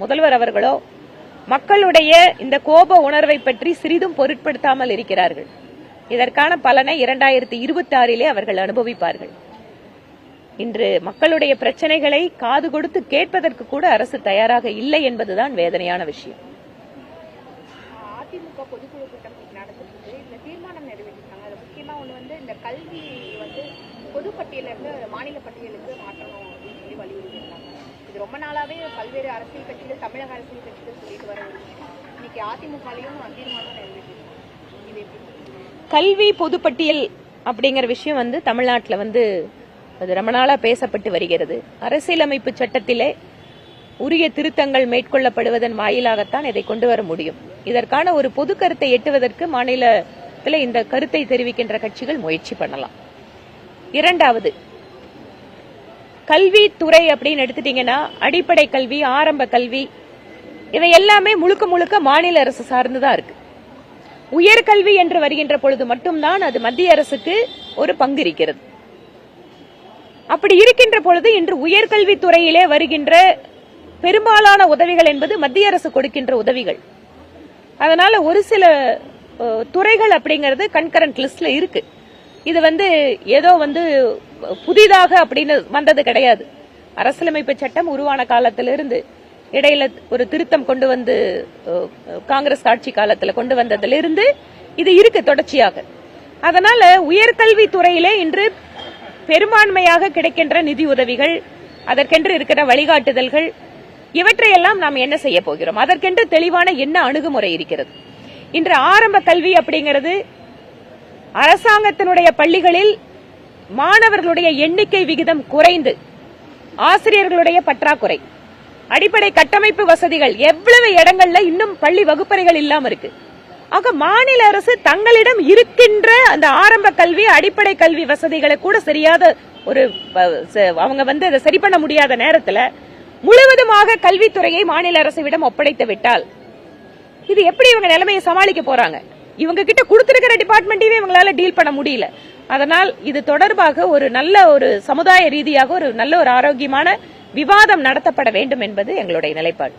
முதல்வர் அவர்களோ மக்களுடைய இந்த கோப உணர்வை பற்றி சிறிதும் பொருட்படுத்தாமல் இருக்கிறார்கள். இதற்கான பலனை இரண்டாயிரத்தி இருபத்தி ஆறிலே அவர்கள் அனுபவிப்பார்கள். இன்று மக்களுடைய பிரச்சனைகளை காது கொடுத்து கேட்பதற்கு கூட அரசு தயாராக இல்லை என்பதுதான் வேதனையான விஷயம். அதிமுக கல்வி வந்து பொதுப்பட்டியல மாநில பட்டியலுக்கு மாற்றணும் அப்படின்னு சொல்லி வலியுறுத்தி இது ரொம்ப நாளாவே பல்வேறு அரசியல் கட்சிகள் தமிழக அரசியல் கட்சிகள் சொல்லிட்டு வர இன்னைக்கு அதிமுகலையும் தீர்மானம் கல்வி பொதுப்பட்டியல் அப்படிங்கிற விஷயம் வந்து தமிழ்நாட்டில் வந்து அது ரொம்ப நாளா பேசப்பட்டு வருகிறது. அரசியலமைப்பு சட்டத்திலே உரிய திருத்தங்கள் மேற்கொள்ளப்படுவதன் வாயிலாகத்தான் இதை கொண்டு வர முடியும். இதற்கான ஒரு பொது கருத்தை எட்டுவதற்கு மாநிலத்தில் இந்த கருத்தை தெரிவிக்கின்ற கட்சிகள் முயற்சி பண்ணலாம். இரண்டாவது கல்வித்துறை அப்படின்னு எடுத்துட்டீங்கன்னா அடிப்படை கல்வி ஆரம்ப கல்வி இவை எல்லாமே முழுக்க முழுக்க மாநில அரசு சார்ந்துதான் இருக்கு. உயர்கல்வி என்று வருகின்ற பொழுது மட்டும்தான் அது மத்திய அரசுக்கு ஒரு பங்கு இருக்கிறது. அப்படி இருக்கின்ற பொழுது இன்று உயர்கல்வித்துறையிலே வருகின்ற பெரும்பாலான உதவிகள் என்பது மத்திய அரசு கொடுக்கின்ற உதவிகள். அதனால ஒரு சில துறைகள் அப்படிங்கிறது கண்கரண்ட் லிஸ்ட்ல இருக்கு. இது வந்து ஏதோ வந்து புதிதாக அப்படின்னு வந்தது கிடையாது. அரசியலமைப்பு சட்டம் உருவான காலத்திலிருந்து இடையில ஒரு திருத்தம் கொண்டு வந்து காங்கிரஸ் ஆட்சி காலத்துல கொண்டு வந்ததிலிருந்து இது இருக்கு தொடர்ச்சியாக. அதனால உயர்கல்வி துறையிலே இன்று பெரும்பான்மையாக கிடைக்கின்ற நிதி உதவிகள் அதற்கென்று இருக்கிற வழிகாட்டுதல்கள் இவற்றையெல்லாம் நாம் என்ன செய்ய போகிறோம்? அதற்கென்று தெளிவான என்ன அணுகுமுறை இருக்கிறது? இன்று ஆரம்ப கல்வி அப்படிங்கிறது அரசாங்கத்தினுடைய பள்ளிகளில் மாணவர்களுடைய எண்ணிக்கை விகிதம் குறைந்து ஆசிரியர்களுடைய பற்றாக்குறை. அடிப்படை கட்டமைப்பு வசதிகள் எவ்வளவு இடங்கள்ல இன்னும் பள்ளி வகுப்பறைகள் இல்லாம இருக்கு. ஆக மாநில அரசு தங்களிடம் இருக்கின்ற அந்த ஆரம்ப கல்வி அடிப்படை கல்வி வசதிகளை கூட சரியாத ஒரு அவங்க வந்து அதை சரி பண்ண முடியாத நேரத்துல முழுவதுமாக கல்வித்துறையை மாநில அரசு விடம் ஒப்படைத்து விட்டால் இது எப்படி இவங்க நிலைமையை சமாளிக்க போறாங்க? இவங்க கிட்ட கொடுத்துருக்கிற டிபார்ட்மெண்ட்டையுமே இவங்களால டீல் பண்ண முடியல. அதனால் இது தொடர்பாக ஒரு நல்ல ஒரு சமுதாய ரீதியாக ஒரு நல்ல ஒரு ஆரோக்கியமான விவாதம் நடத்தப்பட வேண்டும் என்பது எங்களுடைய நிலைப்பாடு.